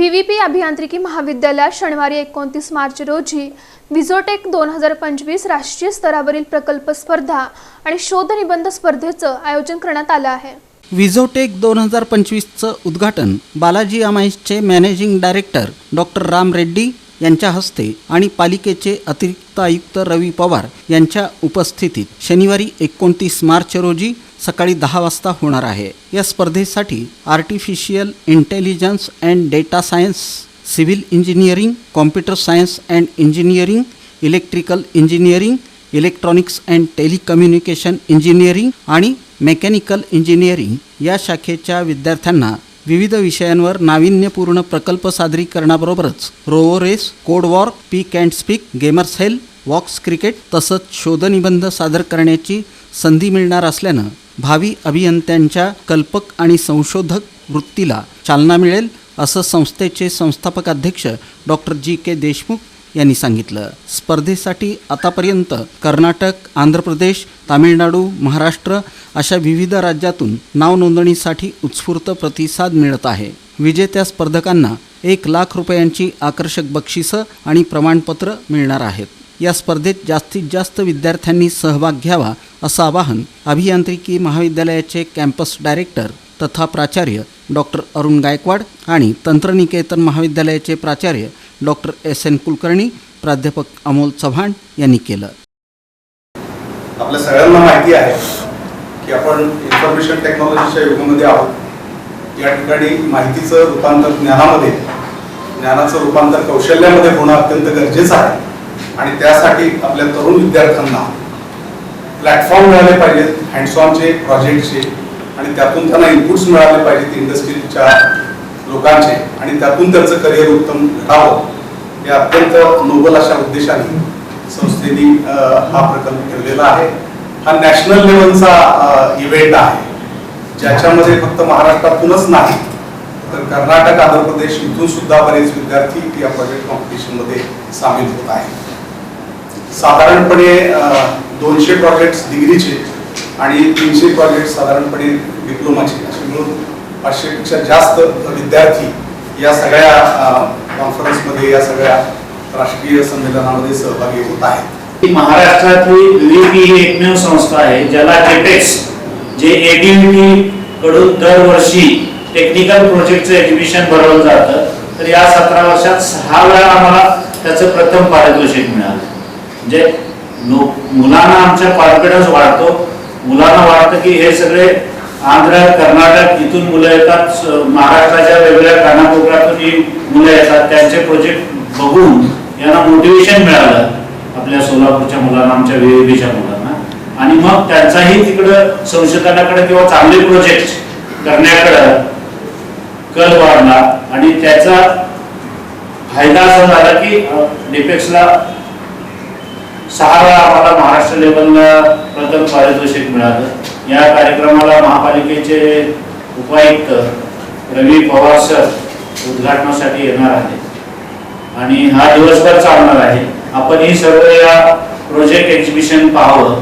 व्हीव्हीपी अभियांत्रिकी महाविद्यालयात शनिवारी एकोणतीस मार्च रोजी विझोटेक दोन हजार पंचवीस राष्ट्रीय स्तरावरील प्रकल्प स्पर्धा आणि शोध निबंध स्पर्धेचं आयोजन करण्यात आलं आहे. विझोटेक दोन हजार पंचवीसचं उद्घाटन Balaji अमाईसचे managing director doctor Ram Reddy यांच्या हस्ते आणि पालिकेचे अतिरिक्त आयुक्त रवी पवार यांच्या उपस्थितीत शनिवारी एकोणतीस मार्च रोजी सकाळी दहा वाजता होणार आहे. या स्पर्धेसाठी artificial intelligence and data science civil engineering computer science and engineering electrical engineering electronics and telecommunication engineering आणि मेकॅनिकल इंजिनिअरिंग या शाखेच्या विद्यार्थ्यांना विविध विषयांवर नाविन्यपूर्ण प्रकल्प सादरीकरणाबरोबरच robo race code war peak and speak gamers hell walks cricket तसंच शोधनिबंध सादर करण्याची संधी मिळणार असल्यानं भावी अभियंत्यांच्या कल्पक आणि संशोधक वृत्तीला चालना मिळेल असं संस्थेचे संस्थापक अध्यक्ष डॉक्टर जी. के. देशमुख यांनी सांगितलं. स्पर्धेसाठी आतापर्यंत कर्नाटक आंध्र प्रदेश तामिळनाडू महाराष्ट्र अशा विविध राज्यातून नाव नोंदणीसाठी उत्स्फूर्त प्रतिसाद मिळत आहे. विजेत्या स्पर्धकांना एक लाख रुपयांची आकर्षक बक्षिसं आणि प्रमाणपत्र मिळणार आहेत. या स्पर्धेत जास्तीत जास्त विद्यार्थ्यांनी सहभाग घ्यावा असं आवाहन अभियांत्रिकी महाविद्यालयाचे कॅम्पस डायरेक्टर तथा प्राचार्य डॉक्टर अरुण गायकवाड आणि तंत्रनिकेतन महाविद्यालयाचे प्राचार्य डॉक्टर एस. एन. कुलकर्णी प्राध्यापक अमोल चव्हाण यांनी केलं. आपल्या सगळ्यांना माहिती आहे की आपण इन्फॉर्मेशन टेक्नॉलॉजीच्या युगामध्ये आहोत. या ठिकाणी माहितीचं रूपांतर ज्ञानामध्ये ज्ञानाचं रूपांतर कौशल्यामध्ये होणं अत्यंत गरजेचं आहे. आणि त्यासाठी आपल्या तरुण विद्यार्थ्यांना प्लॅटफॉर्म मिळाले पाहिजेत हँडसॉनचे प्रोजेक्टचे आणि त्यातून त्यांना इनपुट्स मिळाले पाहिजेत इंडस्ट्रीच्या लोकांचे आणि त्यातून त्यांचं करिअर उत्तम घडावं या अत्यंत नोबल अशा उद्देशाने संस्थेने हा प्रकल्प ठेवलेला आहे. हा नॅशनल लेवलचा इव्हेंट आहे. ज्याच्यामध्ये फक्त महाराष्ट्रातूनच नाही तर कर्नाटक आंध्र प्रदेश इथून सुद्धा बरेच विद्यार्थी या प्रोजेक्ट कॉम्पिटिशनमध्ये सामील होत आहेत. साधारणपणे दोनशे प्रॉजेक्ट्स डिग्रीचे आणि तीनशे प्रोजेक्ट साधारणपणे डिप्लोमाचे असे मिळून पाचशेपेक्षा जास्त विद्यार्थी या सगळ्या कॉन्फरन्समध्ये या सगळ्या राष्ट्रीय संमेलनामध्ये सहभागी होत आहेत. महाराष्ट्रातील महाराष्ट्रातली विविपी ही एकमेव संस्था आहे ज्याला जेटेक्स जे एडीयूटी कडून दरवर्षी टेक्निकल प्रोजेक्टचं एक्झिबिशन भरवलं जातं. तर या सतरा वर्षात सहा वेळा आम्हाला त्याचं प्रथम पारितोषिक मिळालं. म्हणजे मुलांना आमच्या कॉन्फिडन्स वाढतो. मुलांना वाटतं की हे सगळे आंध्र कर्नाटक इथून मुलं येतात. महाराष्ट्राच्या वेगवेगळ्या कानाकोपऱ्यातून ही मुलं येतात. त्यांचे प्रोजेक्ट बघून यांना मोटिवेशन मिळालं आपल्या सोलापूरच्या मुलांना आमच्या विवेबीच्या मुलांना. आणि मग त्यांचाही तिकडं संशोधनाकडे किंवा चांगले प्रोजेक्ट करण्याकडं कल वाढला. आणि त्याचा फायदा असा झाला की डिपेक्सला सहा वेळा आम्हाला महाराष्ट्र लेवलला प्रथम पारितोषिक मिळालं. या कार्यक्रमाला महापालिकेचे उपायुक्त रवी पवार सर उद्घाटनासाठी येणार आहे आणि हा दिवसभर चालणार आहे. आपण ही सर्व या प्रोजेक्ट एक्झिबिशन पाहावं.